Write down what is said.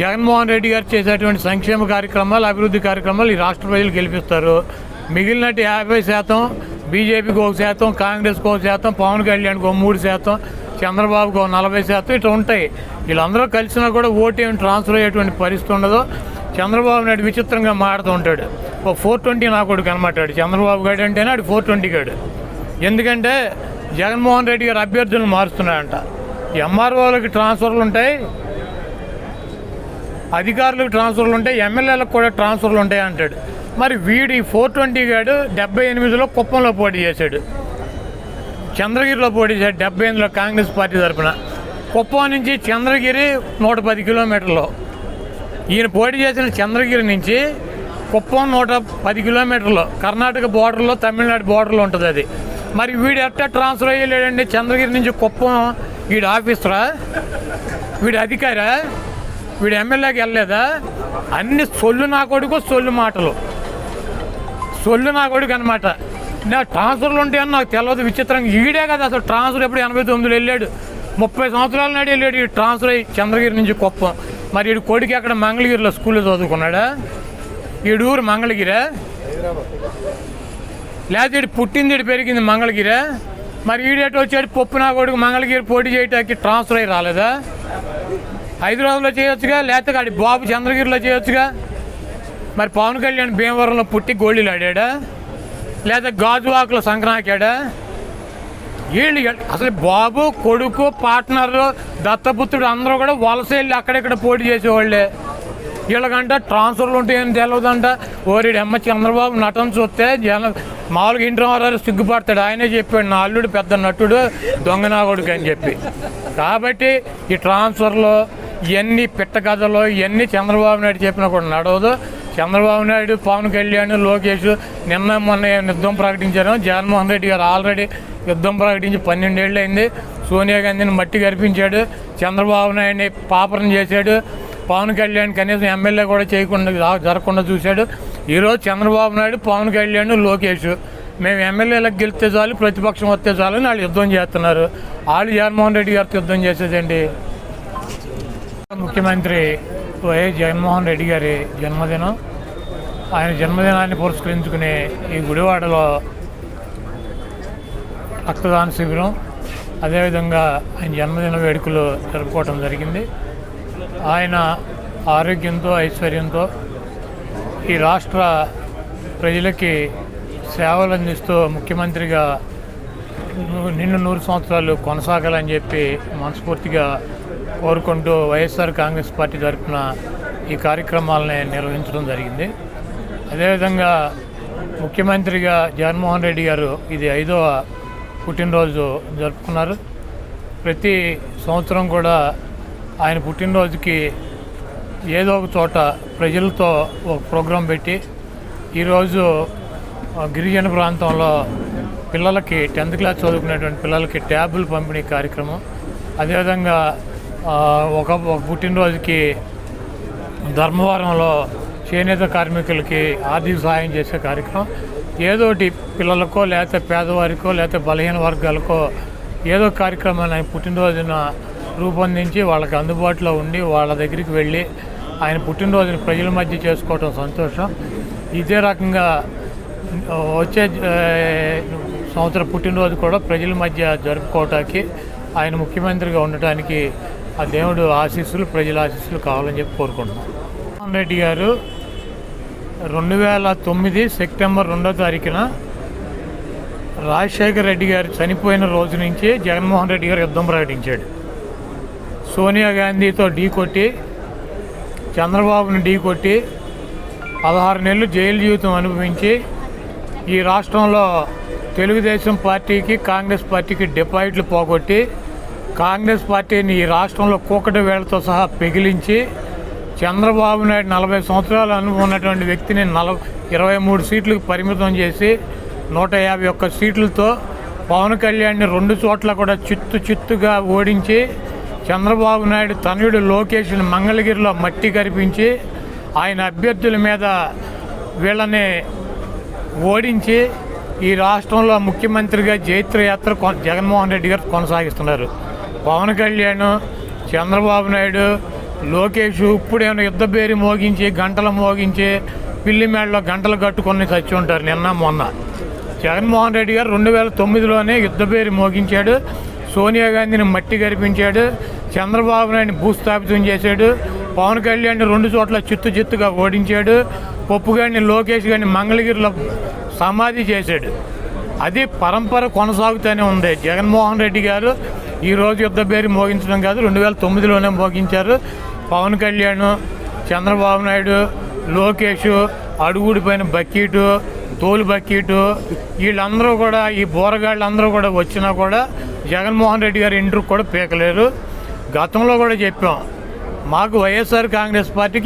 జగన్మోహన్ రెడ్డి గారు చేసేటువంటి సంక్షేమ కార్యక్రమాలు అభివృద్ధి కార్యక్రమాలు ఈ రాష్ట్ర ప్రజలు గెలిపిస్తారు. మిగిలినట్టు యాభై శాతం బీజేపీకి ఒక శాతం కాంగ్రెస్కి ఒక శాతం పవన్ కళ్యాణ్కి ఒక మూడు శాతం చంద్రబాబుకి ఒక నలభై శాతం ఇట్లా ఉంటాయి. వీళ్ళందరూ కలిసినా కూడా ఓటేమి ట్రాన్స్ఫర్ అయ్యేటువంటి పరిస్థితి ఉండదు. చంద్రబాబు నాయుడు విచిత్రంగా మాడుతూ ఉంటాడు. ఒక ఫోర్ ట్వంటీ నా కొడుకు అనమాటాడు చంద్రబాబు గారు అంటేనే ఆడు ఫోర్ ట్వంటీ గాడు. ఎందుకంటే జగన్మోహన్ రెడ్డి గారు అభ్యర్థులను మారుస్తున్నాడంట. ఎంఆర్ఓలకి ట్రాన్స్ఫర్లు ఉంటాయి అధికారులకు ట్రాన్స్ఫర్లు ఉంటాయి ఎమ్మెల్యేలకు కూడా ట్రాన్స్ఫర్లు ఉంటాయి అంటాడు. మరి వీడి ఫోర్ ట్వంటీ గాడు డెబ్బై ఎనిమిదిలో కుప్పంలో పోటీ చేశాడు. చంద్రగిరిలో పోటీ చేశాడు డెబ్బై ఎనిమిదిలో కాంగ్రెస్ పార్టీ తరఫున కుప్పం నుంచి చంద్రగిరి నూట పది కిలోమీటర్లు. ఈయన పోటీ చేసిన చంద్రగిరి నుంచి కుప్పం నూట పది కిలోమీటర్లు. కర్ణాటక బోర్డర్లో తమిళనాడు బోర్డర్లో ఉంటుంది అది. మరి వీడు ఎట్టా ట్రాన్స్ఫర్ అయ్యలేడండి? చంద్రగిరి నుంచి కుప్పం వీడు ఆఫీసరా? వీడు అధికారా? వీడు ఎమ్మెల్యేకి వెళ్ళలేదా? అన్ని సొల్లు నా కొడుకు సొల్లు మాటలు. సొల్లు నా కొడుకు అనమాట నా ట్రాన్స్ఫర్లు ఉంటాయని నాకు తెలియదు విచిత్రంగా. ఈడే కదా అసలు ట్రాన్స్ఫర్ ఎప్పుడు ఎనభై తొమ్మిదిలో వెళ్ళాడు. ముప్పై సంవత్సరాల నాడు వెళ్ళాడు ఈ ట్రాన్స్ఫర్ అయ్యి చంద్రగిరి నుంచి కుప్పం. మరి వీడు కొడుకు అక్కడ మంగళగిరిలో స్కూల్లో చదువుకున్నాడా? ఈడూరు ఊరు మంగళగిరా? లేకపోతే ఈడు పుట్టింది ఈడు పెరిగింది మంగళగిరా? మరి ఈడేట వచ్చాడు పప్పు నా కొడుకు మంగళగిరి పోటీ చేయటానికి ట్రాన్స్ఫర్ అయ్యి రాలేదా? హైదరాబాద్లో చేయొచ్చుగా లేకపోతే ఆడి బాబు చంద్రగిరిలో చేయొచ్చుగా? మరి పవన్ కళ్యాణ్ భీమవరంలో పుట్టి గోళీలు ఆడాడా? లేదా గాజువాకులో సంక్రాంతాడా వీళ్ళు అసలు బాబు కొడుకు పార్ట్నర్ దత్తపుత్రుడు అందరూ కూడా వలస వెళ్ళి అక్కడెక్కడ పోటీ చేసేవాళ్ళే. వీళ్ళకంట ట్రాన్స్ఫర్లు ఉంటాయని తెలియదంట ఓరిడు అమ్మ చంద్రబాబు నటన చూస్తే జన మామూలుగా ఇంటి వారు సిగ్గుపడతాడు. ఆయనే చెప్పాడు నా అల్లుడు పెద్ద నటుడు దొంగ నా అని చెప్పి. కాబట్టి ఈ ట్రాన్స్ఫర్లో ఇవన్నీ పిట్టకథలు ఎన్ని ఇవన్నీ చంద్రబాబు నాయుడు చెప్పినా కూడా నడవదు. చంద్రబాబు నాయుడు పవన్ కళ్యాణ్ లోకేష్ నిన్న మొన్న యుద్ధం ప్రకటించారు. జగన్మోహన్ రెడ్డి గారు ఆల్రెడీ యుద్ధం ప్రకటించి పన్నెండేళ్ళు అయింది. సోనియా గాంధీని మట్టి కనిపించాడు చంద్రబాబు నాయుడిని పాపరం చేశాడు. పవన్ కళ్యాణ్ కనీసం ఎమ్మెల్యే కూడా చేయకుండా జరగకుండా చూశాడు. ఈరోజు చంద్రబాబు నాయుడు పవన్ కళ్యాణ్ లోకేష్. మేము ఎమ్మెల్యేలకు గెలిస్తే చాలు ప్రతిపక్షం వస్తే చాలు అని వాళ్ళు యుద్ధం చేస్తున్నారు. వాళ్ళు జగన్మోహన్ రెడ్డి గారితో యుద్ధం చేసేదండి. ముఖ్యమంత్రి వైఎస్ జగన్మోహన్ రెడ్డి గారి జన్మదినం. ఆయన జన్మదినాన్ని పురస్కరించుకుని ఈ గుడివాడలో రక్తదాన శిబిరం అదేవిధంగా ఆయన జన్మదిన వేడుకలు జరుపుకోవటం జరిగింది. ఆయన ఆరోగ్యంతో ఐశ్వర్యంతో ఈ రాష్ట్ర ప్రజలకి సేవలు అందిస్తూ ముఖ్యమంత్రిగా నిన్ను నూరు సంవత్సరాలు కొనసాగాలని చెప్పి మనస్ఫూర్తిగా కోరుకుంటూ వైఎస్ఆర్ కాంగ్రెస్ పార్టీ తరఫున ఈ కార్యక్రమాలని నిర్వహించడం జరిగింది. అదేవిధంగా ముఖ్యమంత్రిగా జగన్మోహన్ రెడ్డి గారు ఇది ఐదవ పుట్టినరోజు జరుపుకున్నారు. ప్రతి సంవత్సరం కూడా ఆయన పుట్టినరోజుకి ఏదో ఒక చోట ప్రజలతో ఒక ప్రోగ్రాం పెట్టి ఈరోజు గిరిజన ప్రాంతంలో పిల్లలకి టెన్త్ క్లాస్ చదువుకునేటువంటి పిల్లలకి ట్యాబులు పంపిణీ కార్యక్రమం. అదేవిధంగా ఒక ఒక పుట్టినరోజుకి ధర్మవరంలో చేనేత కార్మికులకి ఆర్థిక సహాయం చేసే కార్యక్రమం. ఏదో ఒకటి పిల్లలకో లేకపోతే పేదవారికో లేకపోతే బలహీన వర్గాలకో ఏదో కార్యక్రమాన్ని ఆయన పుట్టినరోజున రూపొందించి వాళ్ళకి అందుబాటులో ఉండి వాళ్ళ దగ్గరికి వెళ్ళి ఆయన పుట్టినరోజుని ప్రజల మధ్య చేసుకోవటం సంతోషం. ఇదే రకంగా వచ్చే సంవత్సరం పుట్టినరోజు కూడా ప్రజల మధ్య జరుపుకోవటానికి ఆయన ముఖ్యమంత్రిగా ఉండటానికి ఆ దేవుడు ఆశీస్సులు ప్రజల ఆశీస్సులు కావాలని చెప్పి కోరుకుంటున్నాం. జగన్మోహన్ రెడ్డి గారు రెండు వేల తొమ్మిది సెప్టెంబర్ రెండో తారీఖున రాజశేఖర్ రెడ్డి గారు చనిపోయిన రోజు నుంచి జగన్మోహన్ రెడ్డి గారు యుద్ధం ప్రకటించాడు. సోనియా గాంధీతో ఢీ కొట్టి చంద్రబాబును ఢీ కొట్టి పదహారు నెలలు జైలు జీవితం అనుభవించి ఈ రాష్ట్రంలో తెలుగుదేశం పార్టీకి కాంగ్రెస్ పార్టీకి డిపాజిట్లు పోగొట్టి కాంగ్రెస్ పార్టీని ఈ రాష్ట్రంలో కూకటి వేళతో సహా పెగిలించి చంద్రబాబు నాయుడు నలభై సంవత్సరాలు అనుభవం ఉన్నటువంటి వ్యక్తిని నలభై ఇరవై మూడు సీట్లకు పరిమితం చేసి నూట యాభై ఒక్క సీట్లతో పవన్ కళ్యాణ్ని రెండు చోట్ల కూడా చిత్తు చిత్తుగా ఓడించి చంద్రబాబు నాయుడు తనయుడు లోకేష్ని మంగళగిరిలో మట్టి కరిపించి ఆయన అభ్యర్థుల మీద వీళ్ళని ఓడించి ఈ రాష్ట్రంలో ముఖ్యమంత్రిగా జైత్రయాత్ర జగన్మోహన్ రెడ్డి గారు కొనసాగిస్తున్నారు. పవన్ కళ్యాణ్ చంద్రబాబు నాయుడు లోకేష్ ఇప్పుడేమైనా యుద్ధ పేరు మోగించి గంటలు మోగించి పిల్లి మేడలో గంటలు కట్టుకొని చచ్చి ఉంటారు నిన్న మొన్న. జగన్మోహన్ రెడ్డి గారు రెండు వేల తొమ్మిదిలోనే యుద్ధ పేరు మోగించాడు. సోనియా గాంధీని మట్టి గరిపించాడు. చంద్రబాబు నాయుడిని భూస్థాపితం చేశాడు. పవన్ కళ్యాణ్ రెండు చోట్ల చిత్తు చిత్తుగా ఓడించాడు. పప్పు గారిని లోకేష్ గారిని మంగళగిరిలో సమాధి చేశాడు. అది పరంపర కొనసాగుతూనే ఉంది. జగన్మోహన్ రెడ్డి గారు ఈ రోజు యుద్ధ పేరు మోగించడం కాదు రెండు వేల తొమ్మిదిలోనే మోగించారు. పవన్ కళ్యాణ్ చంద్రబాబు నాయుడు లోకేష్ అడుగుడి పైన బక్కీటు తోలు బకీటు వీళ్ళందరూ కూడా ఈ బోరగాళ్ళందరూ కూడా వచ్చినా కూడా జగన్మోహన్ రెడ్డి గారి ఇంటికి కూడా పీకలేరు. గతంలో కూడా చెప్పాం మాకు వైఎస్ఆర్ కాంగ్రెస్ పార్టీకి